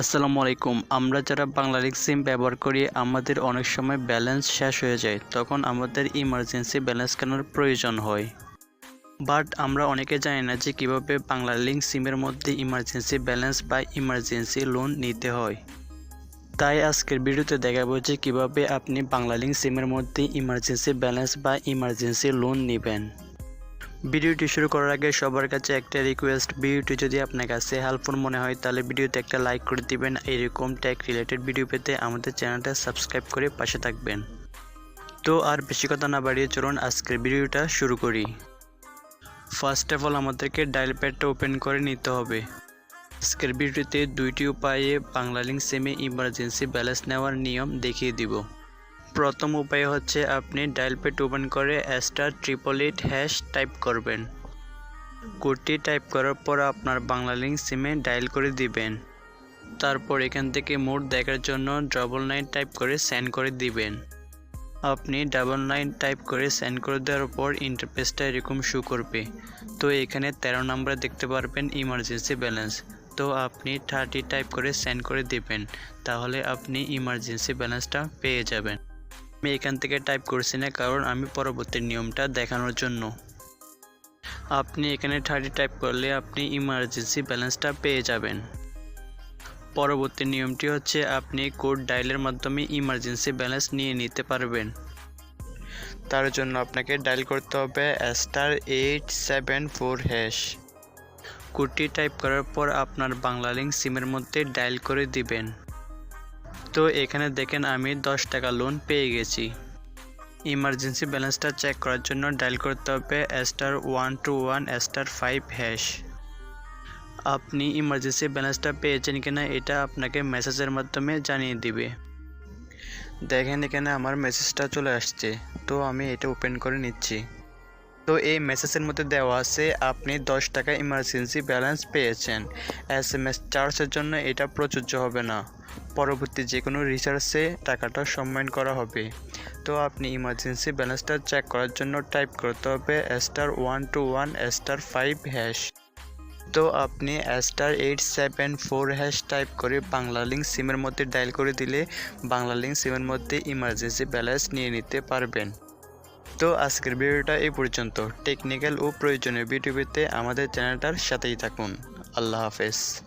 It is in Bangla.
আসসালামু আলাইকুম। আমরা যারা বাংলালিংক সিম ব্যবহার করি, আমাদের অনেক সময় ব্যালেন্স শেষ হয়ে যায়। তখন আমাদের ইমার্জেন্সি ব্যালেন্স কেনার প্রয়োজন হয়। বাট আমরা অনেকে জানি না যে কীভাবে বাংলালিংক সিমের মধ্যে ইমার্জেন্সি ব্যালেন্স বা ইমার্জেন্সি লোন নিতে হয়। তাই আজকের ভিডিওতে দেখাবো যে কীভাবে আপনি বাংলালিংক সিমের মধ্যে ইমার্জেন্সি ব্যালেন্স বা ইমার্জেন্সি লোন নেবেন। ভিডিওটি শুরু করার আগে সবার কাছে একটা রিকোয়েস্ট ভিডিওটি যদি আপনার কাছে হেল্পফুল মনে হয়, তাহলে ভিডিওতে একটা লাইক করে দিবেন। এরকম ট্যাগ রিলেটেড ভিডিও পেতে আমাদের চ্যানেলটা সাবস্ক্রাইব করে পাশে থাকবেন। তো আর বেশি কথা না বাড়িয়ে চলুন, আজকের ভিডিওটা শুরু করি। ফার্স্ট অফ অল আমাদেরকে ডায়াল প্যাডটা ওপেন করে নিতে হবে। আজকের ভিডিওতে দুইটি উপায়ে বাংলালিংক সিমে ইমার্জেন্সি ব্যালেন্স নেওয়ার নিয়ম দেখিয়ে দিব। প্রথম উপায় হচ্ছে আপনি ডায়াল প্যাড ওপেন করে star triple eight hash type করবেন। কোডটি টাইপ করার পর আপনার বাংলা লিঙ্ক সিমে ডায়াল করে দিবেন। তারপর এখান থেকে মোড দেখার জন্য ডবল নাইন টাইপ করে সেন্ড করে দিবেন। আপনি ডাবল নাইন টাইপ করে সেন্ড করে দেওয়ার পর ইন্টারফেসটা এরকম শু করবে। তো এখানে তেরো নম্বরে দেখতে পারবেন ইমার্জেন্সি ব্যালেন্স তো আপনি থার্টি টাইপ করে সেন্ড করে দিবেন। তাহলে আপনি ইমার্জেন্সি ব্যালেন্সটা পেয়ে যাবেন। আমি এখান থেকে টাইপ করছি না, কারণ আমি পরবর্তী নিয়মটা দেখানোর জন্য। আপনি এখানে থার্টি টাইপ করলে আপনি ইমার্জেন্সি ব্যালেন্সটা পেয়ে যাবেন। পরবর্তী নিয়মটি হচ্ছে আপনি কোড ডায়ালের মাধ্যমে ইমার্জেন্সি ব্যালেন্স নিয়ে নিতে পারবেন। তার জন্য আপনাকে ডায়াল করতে হবে star eight seven four hash কোডটি টাইপ করার পর আপনার বাংলা লিঙ্ক সিমের মধ্যে ডায়াল করে দিবেন। তো এখানে দেখেন আমি দশ টাকা লোন পেয়ে গেছি। ইমার্জেন্সি ব্যালেন্সটা চেক করার জন্য ডায়াল করতে হবে star one two one star five hash আপনি ইমার্জেন্সি ব্যালেন্সটা পেয়েছেন কিনা এটা আপনাকে মেসেজের মাধ্যমে জানিয়ে দিবে। দেখেন এখানে আমার মেসেজটা চলে আসছে, তো আমি এটা ওপেন করে নিচ্ছি। তো এই মেসেজের মধ্যে দেওয়া আছে, আপনি দশ টাকা ইমার্জেন্সি ব্যালেন্স পেয়েছেন। এস এম এস চার্জের জন্য এটা প্রযোজ্য হবে না। পরবর্তী যে কোনো রিচার্জে টাকাটা সম্মান করা হবে। তো আপনি ইমার্জেন্সি ব্যালেন্সটা চেক করার জন্য টাইপ করতে হবে star one two one star five hash তো আপনি star eight seven four hash type করে বাংলা লিঙ্ক সিমের মধ্যে ডায়াল করে দিলে বাংলা লিঙ্ক সিমের মধ্যে ইমার্জেন্সি ব্যালেন্স নিয়ে নিতে পারবেন। তো আজকের ভিডিওটা এই পর্যন্ত। টেকনিক্যাল ও প্রয়োজনীয় ভিডিও পেতে আমাদের চ্যানেলটার সাথেই থাকুন। আল্লাহ হাফেজ।